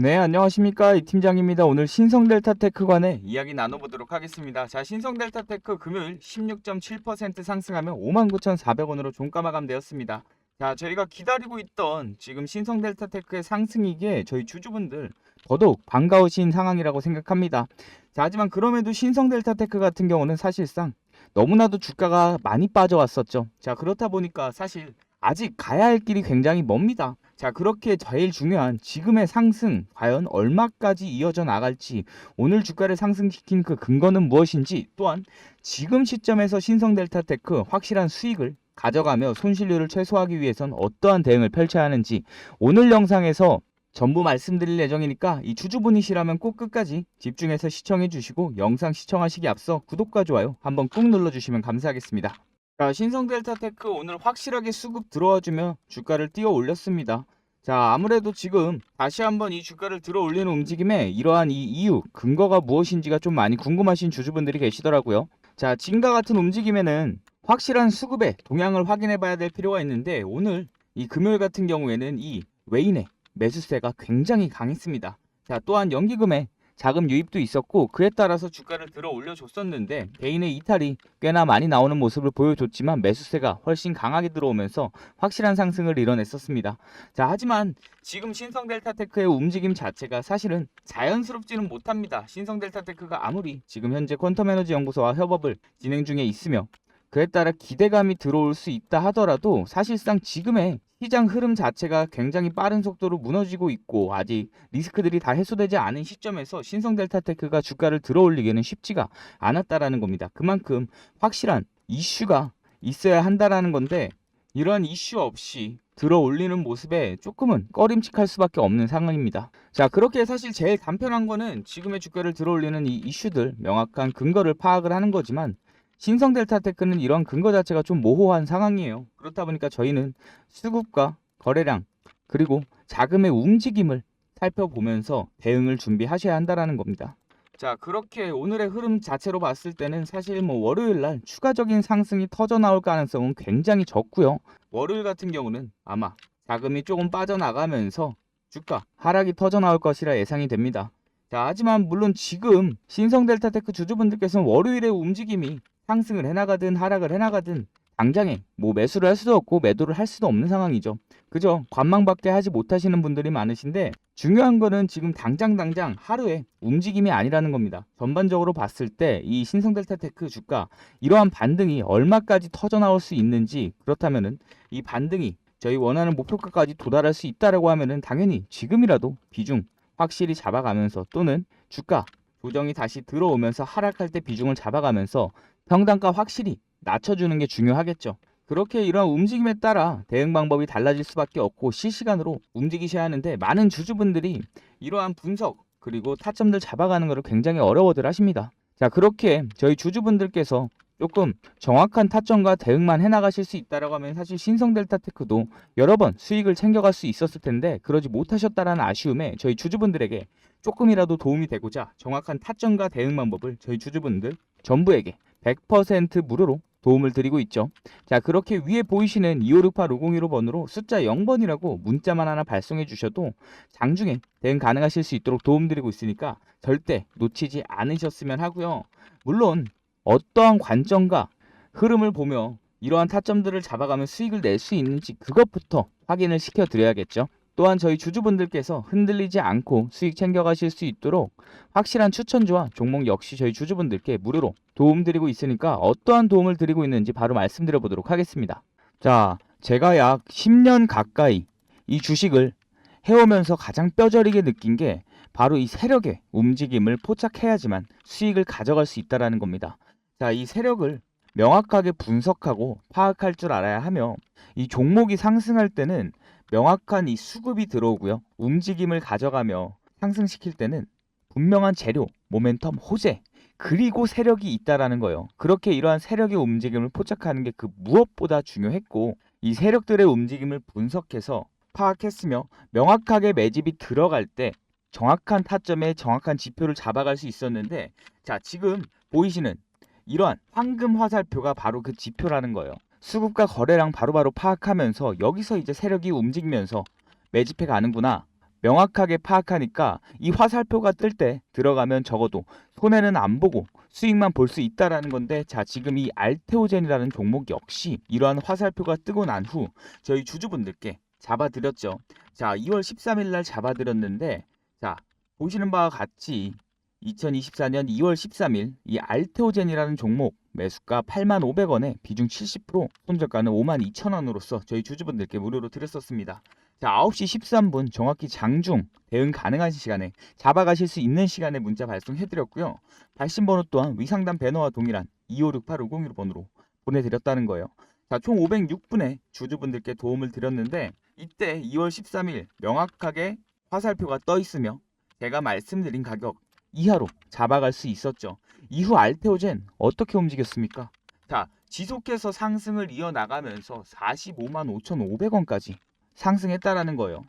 네, 안녕하십니까. 이 팀장입니다. 오늘 신성델타테크 관의 이야기 나눠보도록 하겠습니다. 자, 신성델타테크 금요일 16.7% 상승하며 59,400원으로 종가 마감되었습니다. 자, 저희가 기다리고 있던 지금 신성델타테크의 상승이기에 저희 주주분들 더더욱 반가우신 상황이라고 생각합니다. 자, 하지만 그럼에도 신성델타테크 같은 경우는 사실상 너무나도 주가가 많이 빠져왔었죠. 자, 그렇다 보니까 사실 아직 가야 할 길이 굉장히 멉니다. 자, 그렇게 제일 중요한 지금의 상승 과연 얼마까지 이어져 나갈지 오늘 주가를 상승시킨 그 근거는 무엇인지 또한 지금 시점에서 신성 델타테크 확실한 수익을 가져가며 손실률을 최소화하기 위해선 어떠한 대응을 펼쳐야 하는지 오늘 영상에서 전부 말씀드릴 예정이니까 이 주주분이시라면 꼭 끝까지 집중해서 시청해 주시고 영상 시청하시기 앞서 구독과 좋아요 한번 꾹 눌러주시면 감사하겠습니다. 자, 신성델타테크 오늘 확실하게 수급 들어와주며 주가를 띄워 올렸습니다. 자, 아무래도 지금 다시 한번 이 주가를 들어 올리는 움직임에 이러한 이 이유, 근거가 무엇인지가 좀 많이 궁금하신 주주분들이 계시더라고요. 자, 지금과 같은 움직임에는 확실한 수급의 동향을 확인해 봐야 될 필요가 있는데 오늘 이 금요일 같은 경우에는 이 외인의 매수세가 굉장히 강했습니다. 자, 또한 연기금에 자금 유입도 있었고 그에 따라서 주가를 들어 올려줬었는데 개인의 이탈이 꽤나 많이 나오는 모습을 보여줬지만 매수세가 훨씬 강하게 들어오면서 확실한 상승을 이뤄냈었습니다. 자 하지만 지금 신성델타테크의 움직임 자체가 사실은 자연스럽지는 못합니다. 신성델타테크가 아무리 지금 현재 퀀텀에너지 연구소와 협업을 진행 중에 있으며 그에 따라 기대감이 들어올 수 있다 하더라도 사실상 지금의 시장 흐름 자체가 굉장히 빠른 속도로 무너지고 있고 아직 리스크들이 다 해소되지 않은 시점에서 신성 델타테크가 주가를 들어올리기는 쉽지가 않았다라는 겁니다. 그만큼 확실한 이슈가 있어야 한다라는 건데 이러한 이슈 없이 들어 올리는 모습에 조금은 꺼림칙할 수밖에 없는 상황입니다. 자, 그렇게 사실 제일 간편한 거는 지금의 주가를 들어 올리는 이 이슈들 명확한 근거를 파악을 하는 거지만 신성 델타 테크는 이런 근거 자체가 좀 모호한 상황이에요. 그렇다 보니까 저희는 수급과 거래량 그리고 자금의 움직임을 살펴보면서 대응을 준비하셔야 한다라는 겁니다. 자, 그렇게 오늘의 흐름 자체로 봤을 때는 사실 뭐 월요일 날 추가적인 상승이 터져 나올 가능성은 굉장히 적고요. 월요일 같은 경우는 아마 자금이 조금 빠져나가면서 주가 하락이 터져 나올 것이라 예상이 됩니다. 자, 하지만 물론 지금 신성 델타테크 주주분들께서는 월요일의 움직임이 상승을 해나가든 하락을 해나가든 당장에 뭐 매수를 할 수도 없고 매도를 할 수도 없는 상황이죠. 그죠? 관망밖에 하지 못하시는 분들이 많으신데 중요한 거는 지금 당장 당장 하루에 움직임이 아니라는 겁니다. 전반적으로 봤을 때 이 신성델타테크 주가 이러한 반등이 얼마까지 터져 나올 수 있는지 그렇다면은 이 반등이 저희 원하는 목표가까지 도달할 수 있다라고 하면은 당연히 지금이라도 비중 확실히 잡아가면서 또는 주가 조정이 다시 들어오면서 하락할 때 비중을 잡아가면서 평단가 확실히 낮춰주는 게 중요하겠죠. 그렇게 이러한 움직임에 따라 대응 방법이 달라질 수밖에 없고 실시간으로 움직이셔야 하는데 많은 주주분들이 이러한 분석 그리고 타점들 잡아가는 것을 굉장히 어려워들 하십니다. 자 그렇게 저희 주주분들께서 조금 정확한 타점과 대응만 해나가실 수 있다라고 하면 사실 신성델타테크도 여러 번 수익을 챙겨갈 수 있었을 텐데 그러지 못하셨다라는 아쉬움에 저희 주주분들에게 조금이라도 도움이 되고자 정확한 타점과 대응 방법을 저희 주주분들 전부에게 100% 무료로 도움을 드리고 있죠. 자, 그렇게 위에 보이시는 2568-501호 번호로 숫자 0번이라고 문자만 하나 발송해 주셔도 장중에 대응 가능하실 수 있도록 도움드리고 있으니까 절대 놓치지 않으셨으면 하고요. 물론 어떠한 관점과 흐름을 보며 이러한 타점들을 잡아가면 수익을 낼 수 있는지 그것부터 확인을 시켜 드려야겠죠. 또한 저희 주주분들께서 흔들리지 않고 수익 챙겨가실 수 있도록 확실한 추천주와 종목 역시 저희 주주분들께 무료로 도움드리고 있으니까 어떠한 도움을 드리고 있는지 바로 말씀드려 보도록 하겠습니다. 자, 제가 약 10년 가까이 이 주식을 해오면서 가장 뼈저리게 느낀 게 바로 이 세력의 움직임을 포착해야지만 수익을 가져갈 수 있다라는 겁니다. 자, 이 세력을 명확하게 분석하고 파악할 줄 알아야 하며 이 종목이 상승할 때는 명확한 이 수급이 들어오고요. 움직임을 가져가며 상승시킬 때는 분명한 재료, 모멘텀, 호재, 그리고 세력이 있다라는 거예요. 그렇게 이러한 세력의 움직임을 포착하는 게 그 무엇보다 중요했고 이 세력들의 움직임을 분석해서 파악했으며 명확하게 매집이 들어갈 때 정확한 타점에 정확한 지표를 잡아갈 수 있었는데 자 지금 보이시는 이러한 황금 화살표가 바로 그 지표라는 거예요. 수급과 거래량 바로바로 파악하면서 여기서 이제 세력이 움직이면서 매집해 가는구나. 명확하게 파악하니까 이 화살표가 뜰 때 들어가면 적어도 손해는 안 보고 수익만 볼 수 있다라는 건데 자 지금 이 알테오젠이라는 종목 역시 이러한 화살표가 뜨고 난 후 저희 주주분들께 잡아드렸죠. 자 2월 13일 날 잡아드렸는데 자 보시는 바와 같이 2024년 2월 13일 이 알테오젠이라는 종목 매수가 85,500원에 비중 70% 손절가는 52,000원으로서 저희 주주분들께 무료로 드렸었습니다. 자 9시 13분 정확히 장중 대응 가능한 시간에 잡아가실 수 있는 시간에 문자 발송해드렸고요. 발신 번호 또한 위상단 배너와 동일한 2568501 번호로 보내드렸다는 거예요. 자, 총 506분의 주주분들께 도움을 드렸는데 이때 2월 13일 명확하게 화살표가 떠 있으며 제가 말씀드린 가격 이하로 잡아갈 수 있었죠. 이후 알테오젠 어떻게 움직였습니까? 자, 지속해서 상승을 이어나가면서 45만 5,500원까지 상승했다라는 거예요.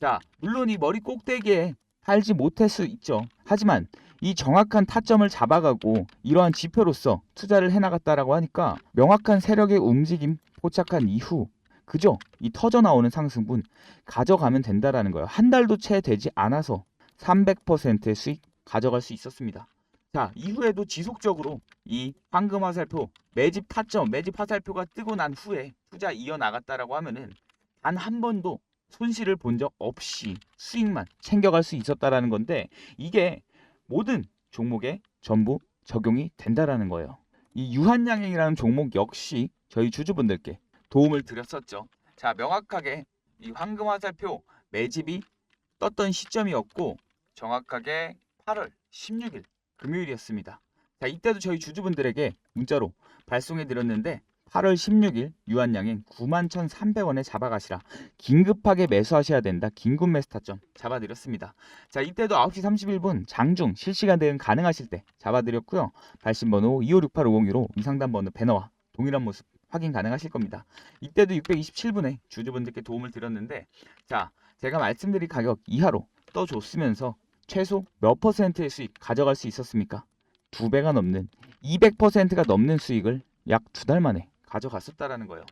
자, 물론 이 머리 꼭대기에 팔지 못할 수 있죠. 하지만 이 정확한 타점을 잡아가고 이러한 지표로서 투자를 해나갔다라고 하니까 명확한 세력의 움직임 포착한 이후 그저 이 터져 나오는 상승분 가져가면 된다라는 거예요. 한 달도 채 되지 않아서 300%의 수익 가져갈 수 있었습니다. 자, 이후에도 지속적으로 이 황금 화살표 매집 타점, 매집 화살표가 뜨고 난 후에 투자 이어 나갔다라고 하면은 단 한 번도 손실을 본 적 없이 수익만 챙겨갈 수 있었다라는 건데 이게 모든 종목에 전부 적용이 된다라는 거예요. 이 유한양행이라는 종목 역시 저희 주주분들께 도움을 드렸었죠. 자, 명확하게 이 황금 화살표 매집이 떴던 시점이었고 정확하게 8월 16일 금요일이었습니다. 자, 이때도 저희 주주분들에게 문자로 발송해 드렸는데 8월 16일 유한양행 91,300원에 잡아가시라. 긴급하게 매수하셔야 된다. 긴급 매수 타점 잡아드렸습니다. 자, 이때도 9시 31분 장중 실시간 대응 가능하실 때 잡아드렸고요. 발신번호 256850으로 위상단 번호 배너와 동일한 모습 확인 가능하실 겁니다. 이때도 627분에 주주분들께 도움을 드렸는데 자, 제가 말씀드린 가격 이하로 떠줬으면서 최소 몇 퍼센트의 수익 가져갈 수 있었습니까? 두 배가 넘는 200%가 넘는 수익을 약 두 달 만에 가져갔었다라는 거예요.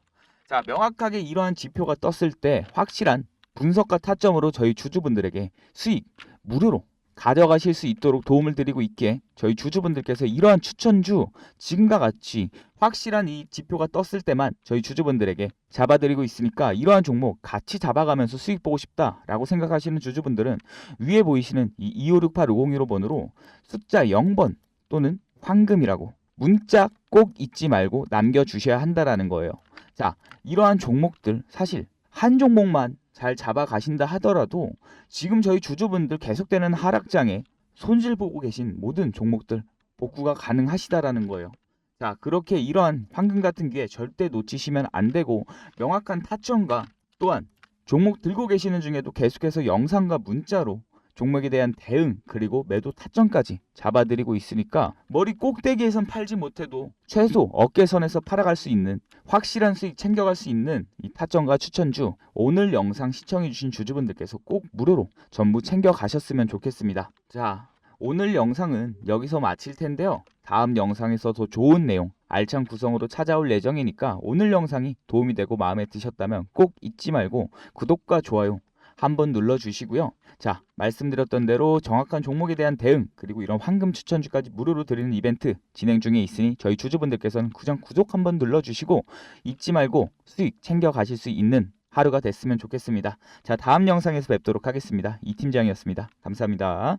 자, 명확하게 이러한 지표가 떴을 때 확실한 분석과 타점으로 저희 주주분들에게 수익 무료로 가져가실 수 있도록 도움을 드리고 있기에 저희 주주분들께서 이러한 추천주 지금과 같이 확실한 이 지표가 떴을 때만 저희 주주분들에게 잡아드리고 있으니까 이러한 종목 같이 잡아가면서 수익 보고 싶다라고 생각하시는 주주분들은 위에 보이시는 이 2568-501호 번호로 숫자 0번 또는 황금이라고 문자 꼭 잊지 말고 남겨주셔야 한다라는 거예요. 자, 이러한 종목들 사실 한 종목만 잘 잡아가신다 하더라도 지금 저희 주주분들 계속되는 하락장에 손실 보고 계신 모든 종목들 복구가 가능하시다라는 거예요. 자, 그렇게 이러한 황금 같은 기회 절대 놓치시면 안 되고 명확한 타점과 또한 종목 들고 계시는 중에도 계속해서 영상과 문자로 종목에 대한 대응 그리고 매도 타점까지 잡아드리고 있으니까 머리 꼭대기에선 팔지 못해도 최소 어깨선에서 팔아갈 수 있는 확실한 수익 챙겨갈 수 있는 이 타점과 추천주 오늘 영상 시청해주신 주주분들께서 꼭 무료로 전부 챙겨가셨으면 좋겠습니다. 자 오늘 영상은 여기서 마칠 텐데요. 다음 영상에서 더 좋은 내용 알찬 구성으로 찾아올 예정이니까 오늘 영상이 도움이 되고 마음에 드셨다면 꼭 잊지 말고 구독과 좋아요 한번 눌러주시고요. 자, 말씀드렸던 대로 정확한 종목에 대한 대응 그리고 이런 황금 추천주까지 무료로 드리는 이벤트 진행 중에 있으니 저희 주주분들께서는 그냥 구독 한번 눌러주시고 잊지 말고 수익 챙겨 가실 수 있는 하루가 됐으면 좋겠습니다. 자, 다음 영상에서 뵙도록 하겠습니다. 이 팀장이었습니다. 감사합니다.